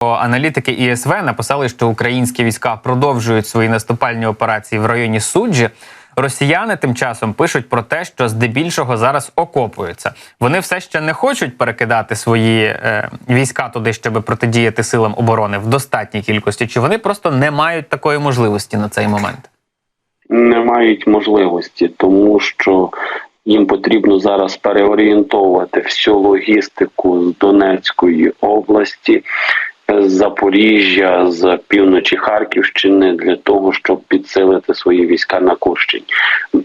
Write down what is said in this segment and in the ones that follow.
Аналітики ІСВ написали, що українські війська продовжують свої наступальні операції в районі суджі. Росіяни тим часом пишуть про те, що здебільшого зараз окопуються. Вони все ще не хочуть перекидати свої е, війська туди, щоб протидіяти силам оборони в достатній кількості. Чи вони просто не мають такої можливості на цей момент? не мають можливості, тому що їм потрібно зараз переорієнтовувати всю логістику з Донецької області, з Запоріжжя, з півночі Харківщини для того, щоб підсилити свої війська на Курщині.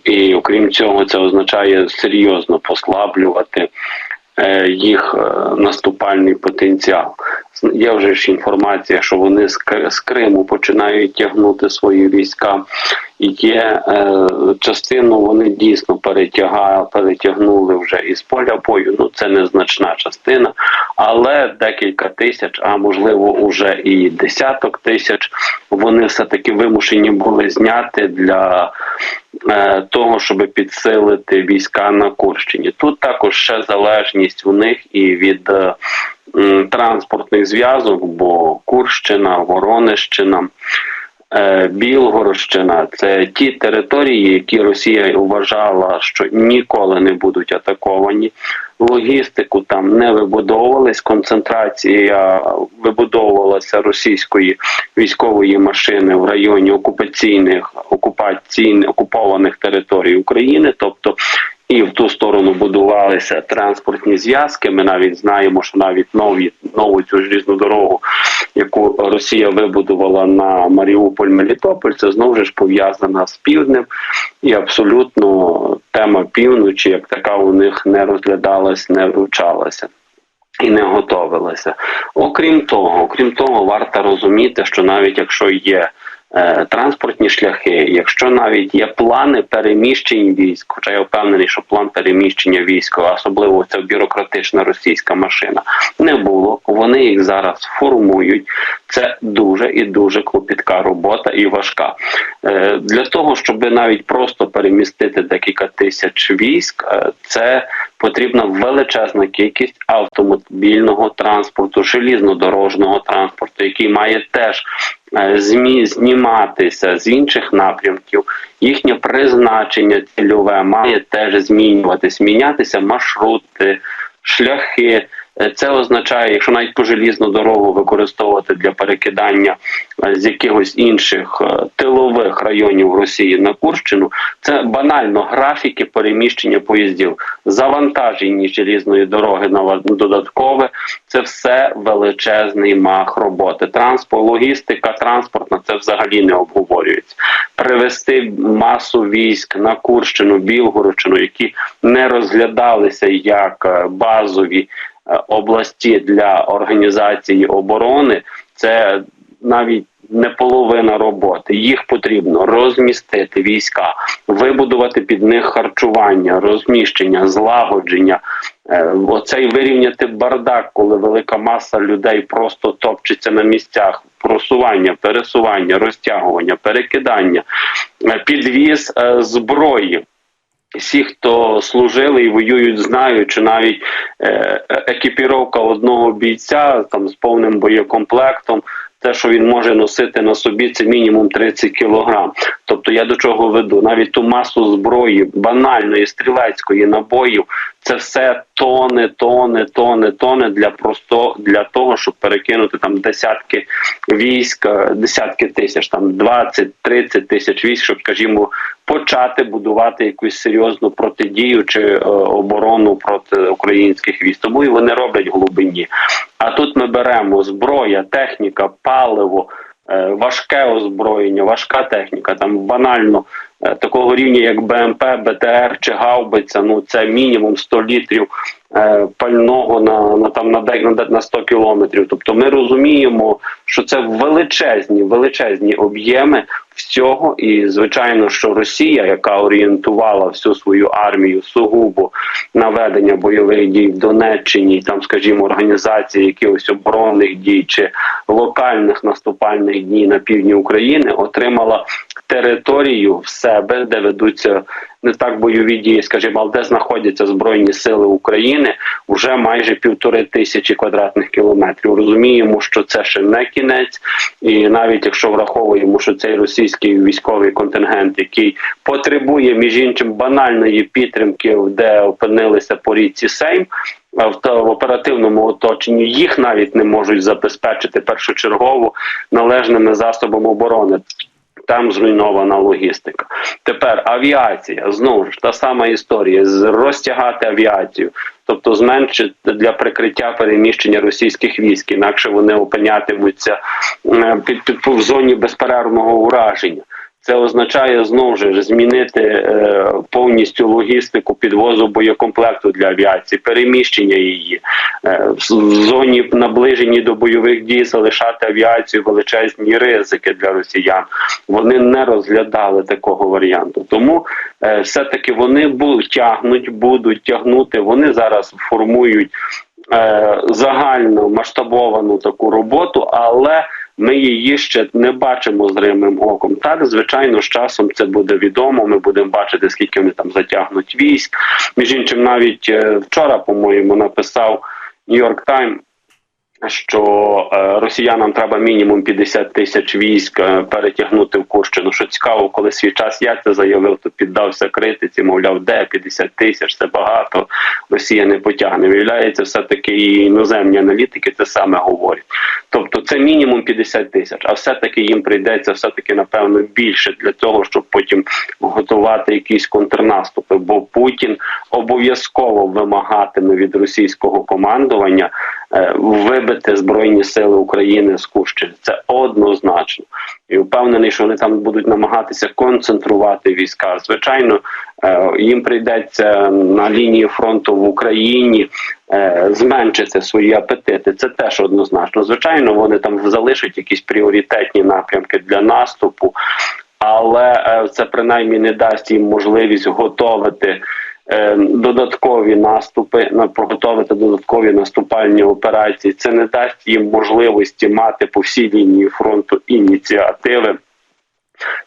І окрім цього, це означає серйозно послаблювати. е, Їх е, наступальний потенціал є вже ж інформація, що вони з Криму починають тягнути свої війська. Є е, частину вони дійсно перетяга, перетягнули вже із поля бою. Ну це незначна частина, але декілька тисяч, а можливо, уже і десяток тисяч. Вони все таки вимушені були зняти для е, того, щоб підсилити війська на Курщині. Тут також ще залежність у них і від е, м, транспортних зв'язок, бо Курщина, Воронищина. Е, Білгородщина це ті території, які Росія вважала, що ніколи не будуть атаковані. Логістику там не вибудовувались. Концентрація вибудовувалася російської військової машини в районі окупаційних окупаційних окупованих територій України, тобто. І в ту сторону будувалися транспортні зв'язки. Ми навіть знаємо, що навіть нові нову цю желізну дорогу, яку Росія вибудувала на Маріуполь Мелітополь, це знову ж пов'язана з півднем, і абсолютно тема півночі, як така, у них не розглядалась, не вивчалася. І не готовилася. Окрім того, окрім того, варто розуміти, що навіть якщо є транспортні шляхи, якщо навіть є плани переміщень військ, хоча я впевнений, що план переміщення військ, особливо ця бюрократична російська машина, не було. Вони їх зараз формують. Це дуже і дуже клопітка робота і важка. Е, для того, щоб навіть просто перемістити декілька тисяч військ, е, це потрібна величезна кількість автомобільного транспорту, желізнодорожного транспорту, який має теж е, змі зніматися з інших напрямків. Їхнє призначення цільове має теж змінюватись, мінятися маршрути, шляхи. Е, Це означає, якщо навіть по желізну дорогу використовувати для перекидання е, з якихось інших е, тилових районів Росії на Курщину, це банально графіки переміщення поїздів, завантажені желізної дороги на додаткове. Це все величезний мах роботи. Транспорт, логістика, транспортна це взагалі не обговорюється. Привести масу військ на Курщину, Білгородщину, які не розглядалися як базові області для організації оборони, це навіть не половина роботи. Їх потрібно розмістити війська, вибудувати під них харчування, розміщення, злагодження. Е, Оцей вирівняти бардак, коли велика маса людей просто топчеться на місцях. Просування, пересування, розтягування, перекидання, е, підвіз е, зброї. Всі, хто служили і воюють, знають, що навіть е, екіпіровка одного бійця там з повним боєкомплектом, те, що він може носити на собі, це мінімум 30 кілограм. Тобто я до чого веду? Навіть ту масу зброї, банальної стрілецької набоїв, це все тони, тони, тони, тони для просто для того, щоб перекинути там десятки військ, е, десятки тисяч, там 20-30 тисяч військ, щоб, скажімо, почати будувати якусь серйозну протидію чи е, оборону проти українських військ. Тому і вони роблять глибині. А тут ми беремо зброя, техніка, паливо, е, важке озброєння, важка техніка, там банально такого рівня, як БМП, БТР чи гаубиця. Ну це мінімум 100 літрів е, пального на, на там на на, на 100 кілометрів. Тобто ми розуміємо, що це величезні, величезні об'єми всього, і звичайно, що Росія, яка орієнтувала всю свою армію сугубо на ведення бойових дій в Донеччині, там, скажімо, організації якихось оборонних дій чи локальних наступальних дій на півдні України, отримала територію в себе, де ведуться не так бойові дії, скажімо, але де знаходяться збройні сили України, вже майже півтори тисячі квадратних кілометрів. Розуміємо, що це ще не кінець, і навіть якщо враховуємо, що цей російський військовий контингент, який потребує між іншим банальної підтримки, де опинилися по річці Сейм. В в оперативному оточенні їх навіть не можуть забезпечити першочергово належними засобами оборони. Там зруйнована логістика. Тепер авіація знову ж та сама історія: розтягати авіацію, тобто зменшити для прикриття переміщення російських військ, інакше вони опинятимуться під, під, під в зоні безперервного ураження. Це означає знову ж змінити е, повністю логістику підвозу боєкомплекту для авіації, переміщення її е, в зоні наближеній до бойових дій залишати авіацію величезні ризики для росіян. Вони не розглядали такого варіанту. Тому е, все-таки вони будуть тягнуть, будуть тягнути. Вони зараз формують е, загально масштабовану таку роботу, але ми її ще не бачимо зримим оком. Так, звичайно, з часом це буде відомо. Ми будемо бачити, скільки вони там затягнуть військ. Між іншим, навіть е, вчора, по-моєму, написав Нью-Йорк Тайм. Що е, росіянам треба мінімум 50 тисяч військ е, перетягнути в Курщину. Що цікаво, коли свій час я це заявив, то піддався критиці. Мовляв, де 50 тисяч, це багато. Росія не потягне. Виявляється, все таки і іноземні аналітики це саме говорять. Тобто, це мінімум 50 тисяч, а все таки їм прийдеться все таки напевно більше для того, щоб потім готувати якісь контрнаступи. Бо Путін обов'язково вимагатиме від російського командування вибити збройні сили України з Кущини. Це однозначно, і впевнений, що вони там будуть намагатися концентрувати війська. Звичайно, е, їм прийдеться на лінії фронту в Україні е, зменшити свої апетити. Це теж однозначно. Звичайно, вони там залишать якісь пріоритетні напрямки для наступу, але е, це принаймні не дасть їм можливість готовити. Е, Додаткові наступи на приготовити додаткові наступальні операції. Це не дасть їм можливості мати по всій лінії фронту ініціативи.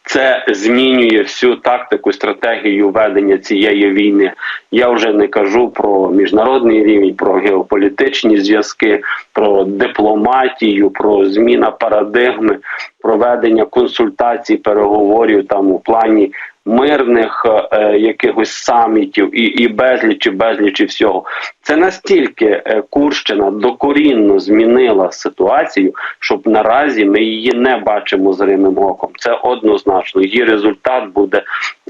Це змінює всю тактику, стратегію ведення цієї війни. Я вже не кажу про міжнародний рівень, про геополітичні зв'язки, про дипломатію, про зміна парадигми, проведення консультацій, переговорів там у плані мирних е, якихось самітів і, і безлічі, безлічі всього. Це настільки е, Курщина докорінно змінила ситуацію, щоб наразі ми її не бачимо зримим оком. Це однозначно. Її результат буде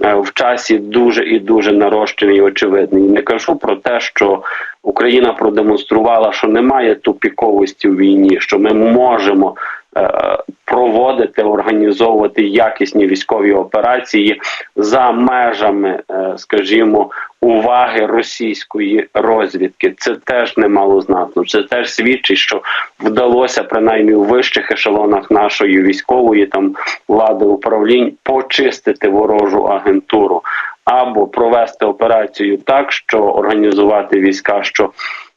е, в часі дуже і дуже нарощений і очевидний. Не кажу про те, що Україна продемонструвала, що немає тупіковості в війні, що ми можемо. Е, Проводити, організовувати якісні військові операції за межами, е, скажімо, уваги російської розвідки. Це теж немалозначно. Це теж свідчить, що вдалося принаймні у вищих ешелонах нашої військової там влади управлінь почистити ворожу агентуру або провести операцію так, що організувати війська, що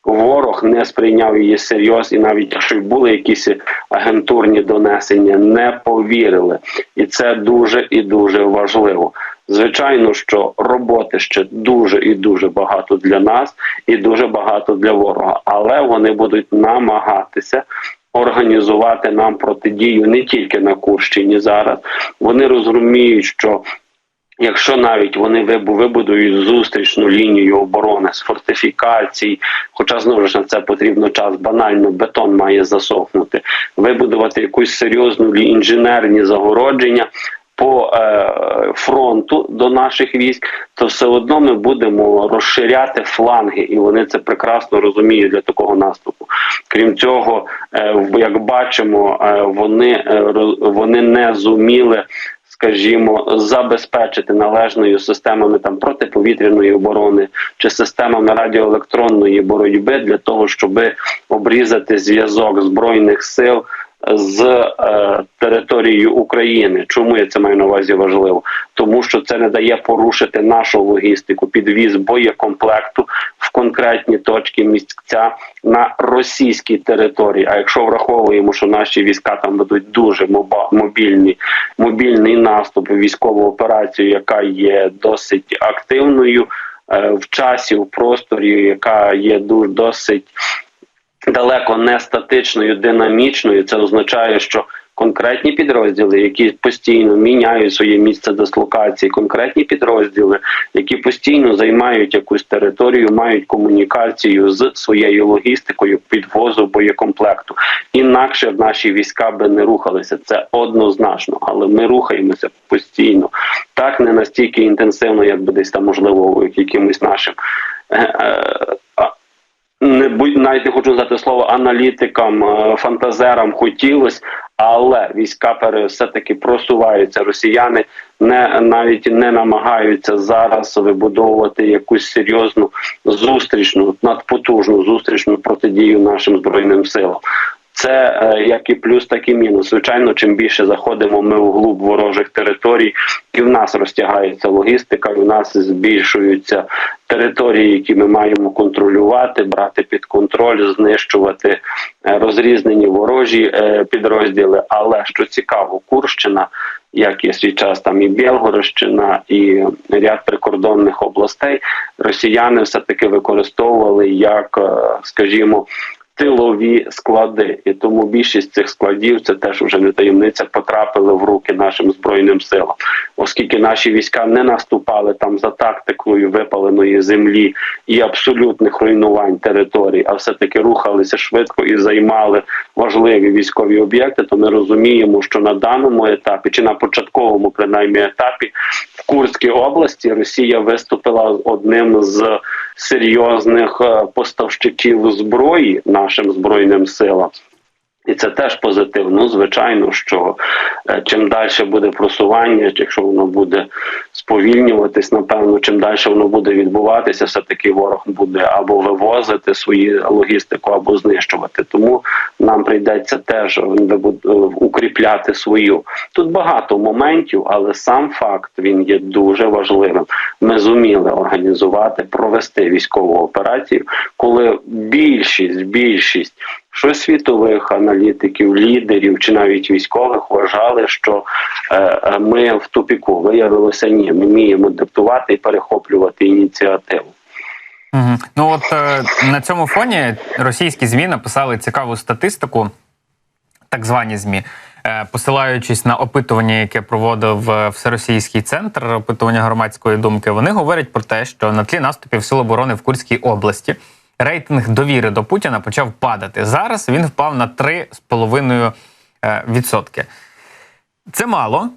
ворог не сприйняв її серйоз, і навіть якщо й були якісь агентурні донесення, не повірили, і це дуже і дуже важливо. Звичайно, що роботи ще дуже і дуже багато для нас, і дуже багато для ворога, але вони будуть намагатися. Організувати нам протидію не тільки на Курщині зараз. Вони розуміють, що Якщо навіть вони вибудують зустрічну лінію оборони з фортифікацій, хоча знову ж на це потрібно час, банально бетон має засохнути, вибудувати якусь серйозну інженерні загородження по е, фронту до наших військ, то все одно ми будемо розширяти фланги, і вони це прекрасно розуміють для такого наступу. Крім цього, е, як бачимо, е, вони, е, вони не зуміли скажімо, забезпечити належною системами там протиповітряної оборони чи системами радіоелектронної боротьби для того, щоб обрізати зв'язок збройних сил з е, територією України. Чому я це маю на увазі важливо? тому що це не дає порушити нашу логістику, підвіз боєкомплекту в конкретні точки місця на російській території. А якщо враховуємо, що наші війська там ведуть дуже мобільні, мобільний наступ, військову операцію, яка є досить активною е, в часі, в просторі, яка є дуже досить далеко не статичною, динамічною. Це означає, що конкретні підрозділи, які постійно міняють своє місце дислокації, конкретні підрозділи, які постійно займають якусь територію, мають комунікацію з своєю логістикою підвозу боєкомплекту. Інакше наші війська би не рухалися. Це однозначно, але ми рухаємося постійно. Так не настільки інтенсивно, як би десь там можливо якимось нашим. Не навіть не хочу сказати слово аналітикам, е, фантазерам хотілось, але війська пере все таки просуваються. Росіяни не навіть не намагаються зараз вибудовувати якусь серйозну зустрічну, надпотужну зустрічну протидію нашим збройним силам. Це е, як і плюс, так і мінус. Звичайно, чим більше заходимо ми в глуб ворожих територій, і в нас розтягається логістика, і в нас збільшуються території, які ми маємо контролювати, брати під контроль, знищувати е, розрізнені ворожі е, підрозділи. Але що цікаво, Курщина, як є свій час, там і Білгородщина, і ряд прикордонних областей, росіяни все таки використовували як, скажімо тилові склади, і тому більшість цих складів це теж вже не таємниця потрапили в руки нашим збройним силам, оскільки наші війська не наступали там за тактикою випаленої землі і абсолютних руйнувань територій, а все таки рухалися швидко і займали важливі військові об'єкти. То ми розуміємо, що на даному етапі чи на початковому принаймні етапі в Курській області Росія виступила одним з серйозних е, поставщиків зброї нашим збройним силам. І це теж позитивно. Звичайно, що е, чим далі буде просування, якщо воно буде сповільнюватись, напевно, чим далі воно буде відбуватися, все таки ворог буде або вивозити свою логістику, або знищувати. Тому нам прийдеться теж вибуд- е, укріпляти свою. Тут багато моментів, але сам факт він є дуже важливим. Ми зуміли організувати, провести військову операцію, коли більшість, більшість що світових аналітиків, лідерів чи навіть військових вважали, що е, е, ми в тупіку виявилося ні. Ми вміємо диктувати і перехоплювати ініціативу. Угу. Ну от е, на цьому фоні російські ЗМІ написали цікаву статистику, так звані ЗМІ, е, посилаючись на опитування, яке проводив е, Всеросійський центр опитування громадської думки. Вони говорять про те, що на тлі наступів Сил оборони в Курській області рейтинг довіри до Путіна почав падати. Зараз він впав на 3,5%. е. Це мало,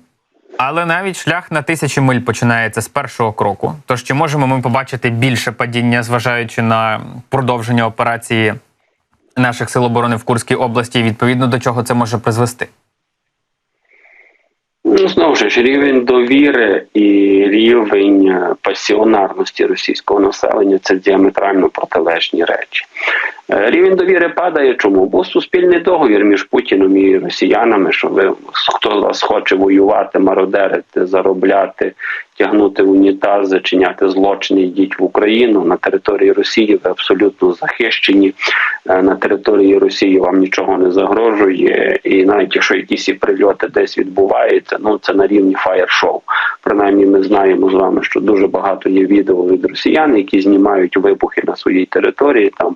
але навіть шлях на тисячі миль починається з першого кроку. Тож чи можемо ми побачити більше падіння, зважаючи на продовження операції наших сил оборони в Курській області, і відповідно до чого це може призвести? Ну, знову ж рівень довіри і рівень е, пасіонарності російського населення це діаметрально протилежні речі. Е, Рівень довіри падає. Чому? Бо суспільний договір між Путіном і росіянами, що ви хто вас хоче воювати, мародерити, заробляти, тягнути унітази, чиняти злочини, йдіть в Україну на території Росії. Ви абсолютно захищені. Е, На території Росії вам нічого не загрожує, і навіть якщо якісь і прильоти десь відбуваються, ну це на рівні фаєр-шоу. Принаймні, ми знаємо з вами, що дуже багато є відео від росіян, які знімають вибухи на своїй території, там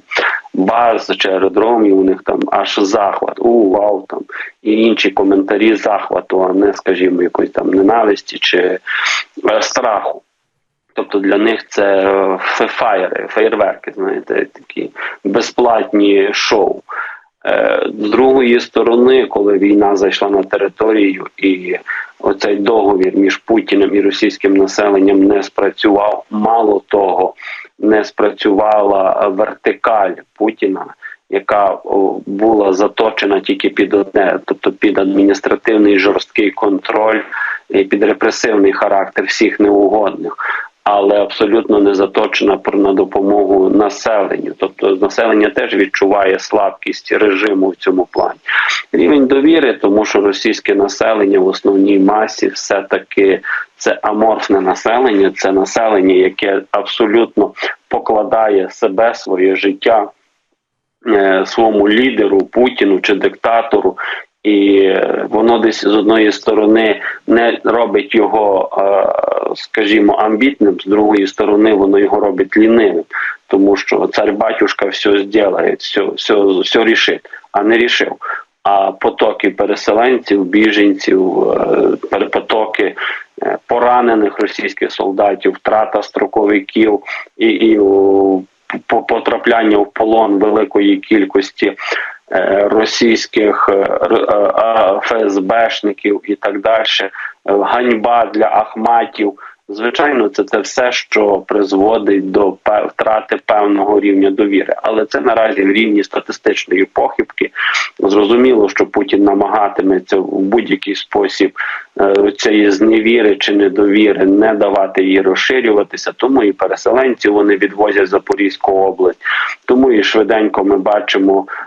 баз чи аеродромів, у них там аж захват, у вау там і інші коментарі захвату, а не, скажімо, якоїсь там ненависті чи е, страху. Тобто для них це е, фаєри, феєрверки, знаєте, такі безплатні шоу. Е, З другої сторони, коли війна зайшла на територію, і оцей договір між Путіним і російським населенням не спрацював, мало того, не спрацювала вертикаль Путіна, яка була заточена тільки під одне, тобто під адміністративний жорсткий контроль і під репресивний характер всіх неугодних. Але абсолютно не заточена на допомогу населенню. Тобто населення теж відчуває слабкість режиму в цьому плані. Рівень довіри, тому що російське населення в основній масі все таки це аморфне населення, це населення, яке абсолютно покладає себе, своє життя е, своєму лідеру, Путіну чи диктатору. І воно десь з одної сторони не робить його, е, скажімо, амбітним, з другої сторони воно його робить лінивим, тому що цар батюшка все зробить, все, все, все рішить, а не рішив. А потоки переселенців, біженців, е, перепотоки е, поранених російських солдатів, втрата строковиків і, і по- потрапляння в полон великої кількості російських е, р- е, а, ФСБшників і так далі, е, ганьба для Ахматів. Звичайно, це, це все, що призводить до втрати певного рівня довіри, але це наразі в рівні статистичної похибки. Зрозуміло, що Путін намагатиметься в будь-який спосіб е, цієї зневіри чи недовіри не давати їй розширюватися. Тому і переселенці вони відвозять Запорізьку область. Тому і швиденько ми бачимо, е,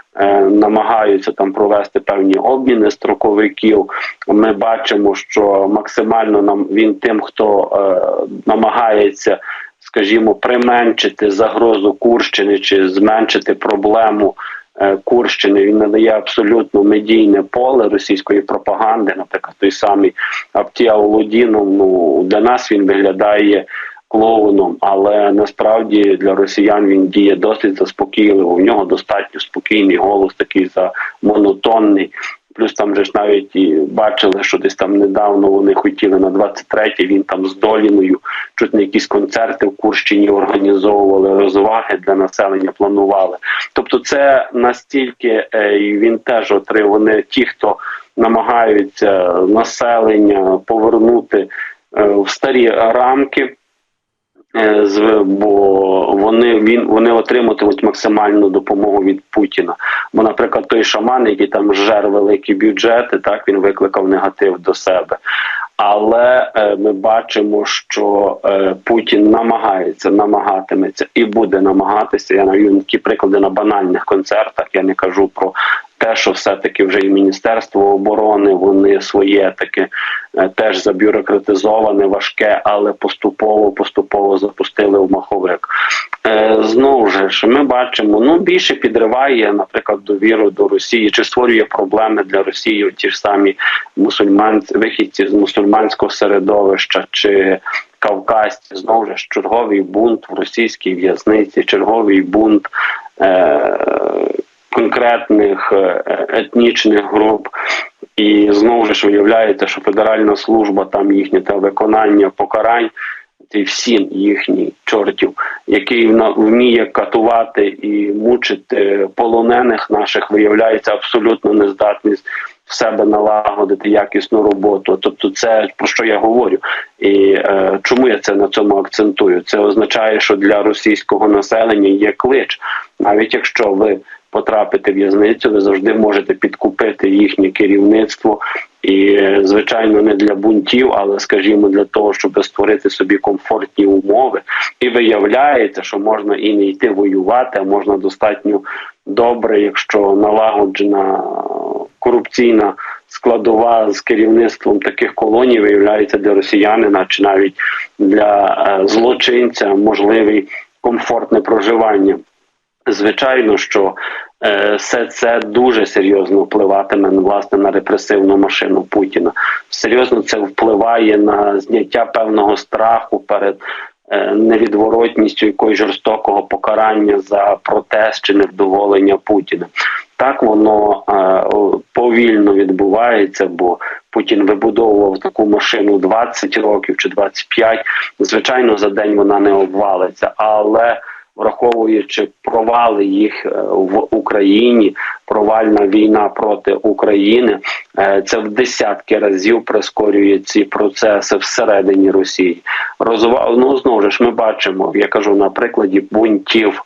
намагаються там провести певні обміни строковиків. Ми бачимо, що максимально нам він тим, хто е, намагається. Скажімо, применшити загрозу Курщини чи зменшити проблему е, Курщини. Він надає абсолютно медійне поле російської пропаганди. Наприклад, той самий Аптія Володінов. Ну для нас він виглядає клоуном, але насправді для росіян він діє досить заспокійливо. У нього достатньо спокійний голос, такий за монотонний. Плюс там же ж навіть і бачили, що десь там недавно вони хотіли на 23-й, він там з Доліною чуть не якісь концерти в Курщині організовували, розваги для населення планували. Тобто, це настільки е, він теж отримав. Вони ті, хто намагаються населення повернути е, в старі рамки. Е, бо вони він вони отримуватимуть максимальну допомогу від Путіна. Бо, наприклад, той шаман, який там жер великі бюджети, так він викликав негатив до себе. Але е, ми бачимо, що е, Путін намагається, намагатиметься і буде намагатися. Я навів такі приклади на банальних концертах. Я не кажу про те, що все-таки вже і Міністерство оборони вони своє таке е, теж забюрократизоване, важке, але поступово поступово запустили в маховик. Е, знову ж ми бачимо, ну більше підриває, наприклад, довіру до Росії, чи створює проблеми для Росії ті ж самі мусульман, вихідці з мусульманського середовища чи кавказці. Знову ж черговий бунт в російській в'язниці, черговий бунт. Е- конкретних е, етнічних груп. І знову ж виявляється, що Федеральна служба, там їхнє та виконання покарань, цей всім їхній чортів, який вміє катувати і мучити полонених наших, виявляється абсолютно нездатність в себе налагодити якісну роботу. Тобто, це про що я говорю, і е, чому я це на цьому акцентую? Це означає, що для російського населення є клич, навіть якщо ви потрапите в в'язницю, ви завжди можете підкупити їхнє керівництво. І, е, звичайно, не для бунтів, але скажімо, для того, щоб створити собі комфортні умови. І виявляється, що можна і не йти воювати, а можна достатньо добре, якщо налагоджена корупційна складова з керівництвом таких колоній, виявляється для росіянина чи навіть для е, злочинця можливий комфортне проживання. Звичайно, що е, все це дуже серйозно впливатиме ну, власне на репресивну машину Путіна. Серйозно це впливає на зняття певного страху перед е, невідворотністю якоїсь жорстокого покарання за протест чи невдоволення Путіна. Так воно е, повільно відбувається, бо Путін вибудовував таку машину 20 років чи 25. Звичайно, за день вона не обвалиться, але враховуючи провали їх е, в Україні, провальна війна проти України, е, це в десятки разів прискорює ці процеси всередині Росії. Розвал, ну знову ж ми бачимо, я кажу на прикладі бунтів.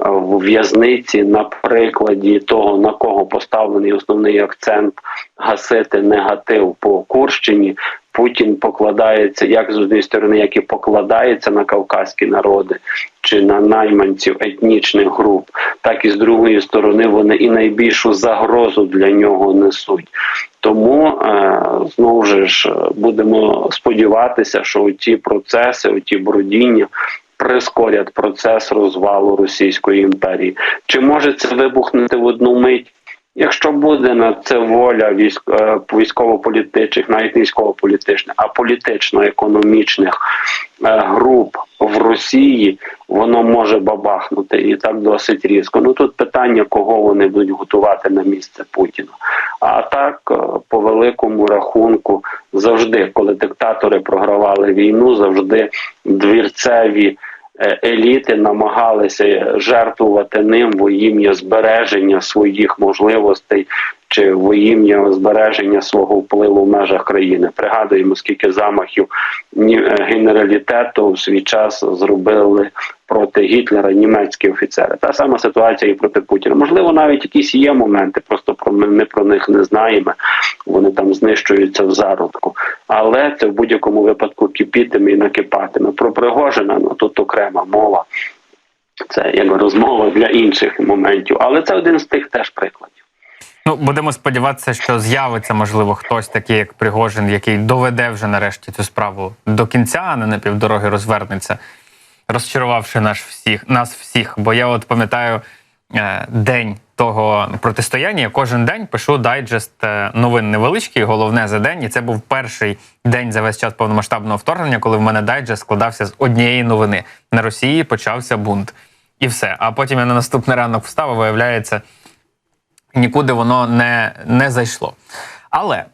е, В в'язниці на прикладі того на кого поставлений основний акцент гасити негатив по Курщині, Путін покладається як з однієї сторони, як і покладається на кавказькі народи чи на найманців етнічних груп, так і з другої сторони вони і найбільшу загрозу для нього несуть. Тому е, знову ж е, будемо сподіватися, що ті процеси, ті бродіння. Прискорять процес розвалу Російської імперії. Чи може це вибухнути в одну мить? Якщо буде на це воля е, військово-політичних, навіть військово-політичних, а політично-економічних е, груп в Росії, воно може бабахнути і так досить різко. Ну тут питання, кого вони будуть готувати на місце Путіна. А так, е, по великому рахунку, завжди, коли диктатори програвали війну, завжди двірцеві еліти намагалися жертвувати ним во ім'я збереження своїх можливостей чи во ім'я збереження свого впливу в межах країни. Пригадуємо, скільки замахів е, генералітету в свій час зробили проти Гітлера німецькі офіцери. Та сама ситуація і проти Путіна. Можливо, навіть якісь є моменти, просто про ми про них не знаємо. Вони там знищуються в зародку. Але це в будь-якому випадку кипітиме і накипатиме. Про Пригожина ну тут окрема мова. Це як розмова для інших моментів. Але це один з тих теж прикладів. Ну, будемо сподіватися, що з'явиться, можливо, хтось такий, як Пригожин, який доведе вже нарешті цю справу до кінця, а не на півдороги розвернеться, розчарувавши наш всіх, нас всіх. Бо я от пам'ятаю день того протистояння. Я кожен день пишу дайджест е, новин невеличкий, головне за день. І це був перший день за весь час повномасштабного вторгнення, коли в мене дайджест складався з однієї новини. На Росії почався бунт. І все. А потім я на наступний ранок встав, виявляється, нікуди воно не, не зайшло. Але е,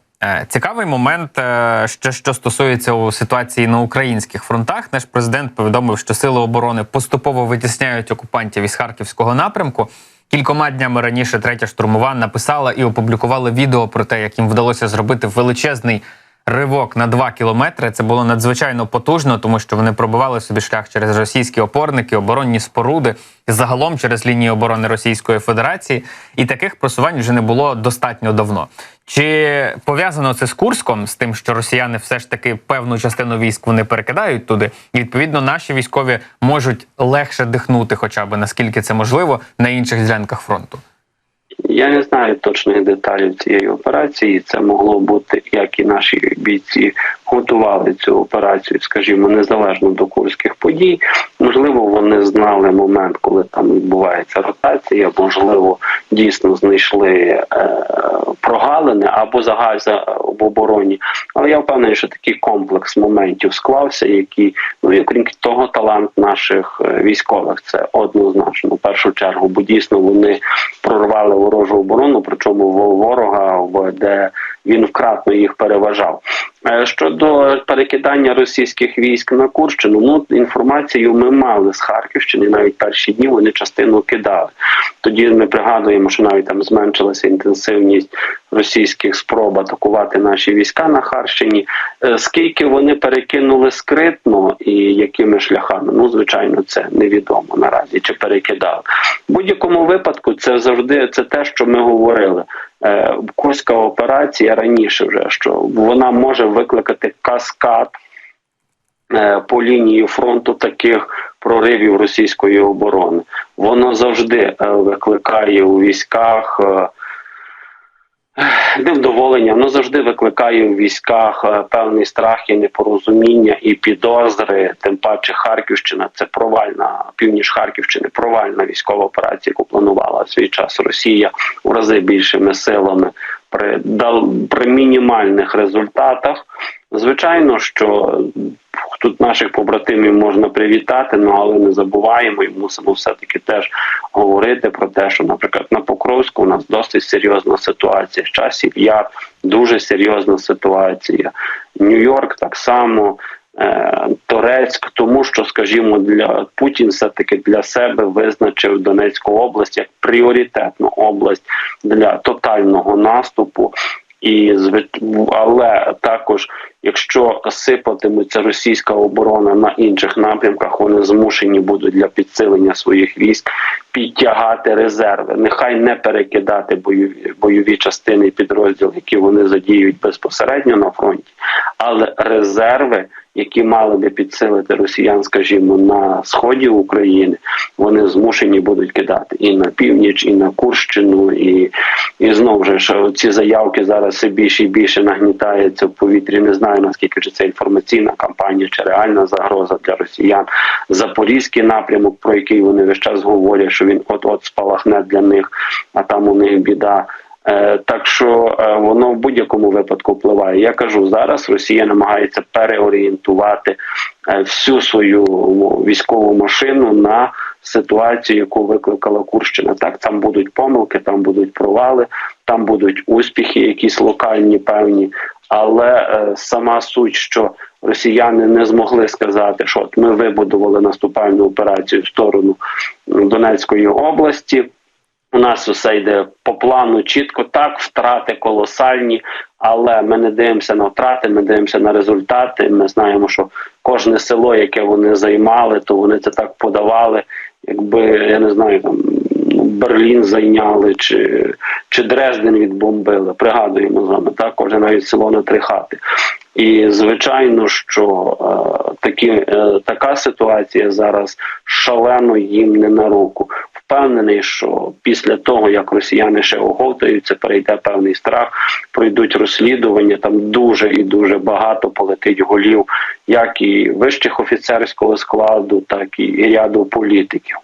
цікавий момент, е, ще що стосується ситуації на українських фронтах. Наш президент повідомив, що сили оборони поступово витісняють окупантів із харківського напрямку. Кількома днями раніше третя штурмова написала і опублікувала відео про те, як їм вдалося зробити величезний ривок на 2 кілометри. Це було надзвичайно потужно, тому що вони пробивали собі шлях через російські опорники, оборонні споруди загалом через лінії оборони Російської Федерації. І таких просувань вже не було достатньо давно. Чи пов'язано це з Курском, з тим, що росіяни все ж таки певну частину військ вони перекидають туди, і відповідно наші військові можуть легше дихнути, хоча б наскільки це можливо, на інших ділянках фронту? Я не знаю точних деталів цієї операції. Це могло бути, як і наші бійці готували цю операцію, скажімо, незалежно до курських подій. Можливо, вони знали момент, коли там відбувається ротація, можливо, дійсно знайшли е, прогалини або загальза в обороні. Але я впевнений, що такий комплекс моментів склався, які ну і крім того, талант наших е, військових це однозначно в першу чергу, бо дійсно вони прорвали ворожу оборону, причому ворога, де він вкратно їх переважав. Е, Щодо перекидання російських військ на Курщину, ну інформацію ми мали з Харківщини. Навіть перші дні вони частину кидали. Тоді ми пригадуємо, що навіть там зменшилася інтенсивність російських спроб атакувати наші війська на Харщині. Е, Скільки вони перекинули скритно і якими шляхами? Ну звичайно, це невідомо наразі чи перекидали. В будь-якому випадку це завжди це те, що ми говорили. Е, Курська операція раніше вже що вона може викликати каскад е, по лінії фронту таких проривів російської оборони. Воно завжди е, викликає у військах. е, Невдоволення, воно завжди викликає у військах е, певний страх і непорозуміння і підозри. Тим паче Харківщина це провальна північ Харківщини, провальна військова операція, яку планувала свій час Росія у рази більшими силами при при мінімальних результатах. Звичайно, що тут наших побратимів можна привітати, ну але не забуваємо і мусимо все-таки теж говорити про те, що, наприклад, на Покровську у нас досить серйозна ситуація. В часів яр дуже серйозна ситуація. Нью-Йорк так само. е, Торецьк, тому що, скажімо, для Путін все-таки для себе визначив Донецьку область як пріоритетну область для тотального наступу. І але також, якщо сипатиметься російська оборона на інших напрямках, вони змушені будуть для підсилення своїх військ підтягати резерви. Нехай не перекидати бойові бойові частини і підрозділи, які вони задіють безпосередньо на фронті, але резерви, які мали би підсилити росіян, скажімо, на сході України, вони змушені будуть кидати і на північ, і на Курщину, і, і знову ж що ці заявки зараз все більше і більше нагнітаються в повітрі. Не знаю наскільки чи це інформаційна кампанія, чи реальна загроза для росіян. Запорізький напрямок, про який вони весь час говорять, що він от от спалахне для них, а там у них біда. Е, Так що е, воно в будь-якому випадку впливає. Я кажу, зараз Росія намагається переорієнтувати е, всю свою ну, військову машину на ситуацію, яку викликала Курщина. Так, там будуть помилки, там будуть провали, там будуть успіхи, якісь локальні, певні. Але сама суть, що росіяни не змогли сказати, що от ми вибудували наступальну операцію в сторону Донецької області. У нас усе йде по плану чітко, так, втрати колосальні, але ми не дивимося на втрати, ми дивимося на результати. Ми знаємо, що кожне село, яке вони займали, то вони це так подавали, якби я не знаю, там Берлін зайняли чи, чи Дрезден відбомбили. Пригадуємо з вами, так, кожне навіть село на три хати. І звичайно, що е, такі, е, така ситуація зараз шалено їм не на руку. Впевнений, що після того, як росіяни ще оговтаються, перейде певний страх, пройдуть розслідування. Там дуже і дуже багато полетить голів, як і вищих офіцерського складу, так і ряду політиків.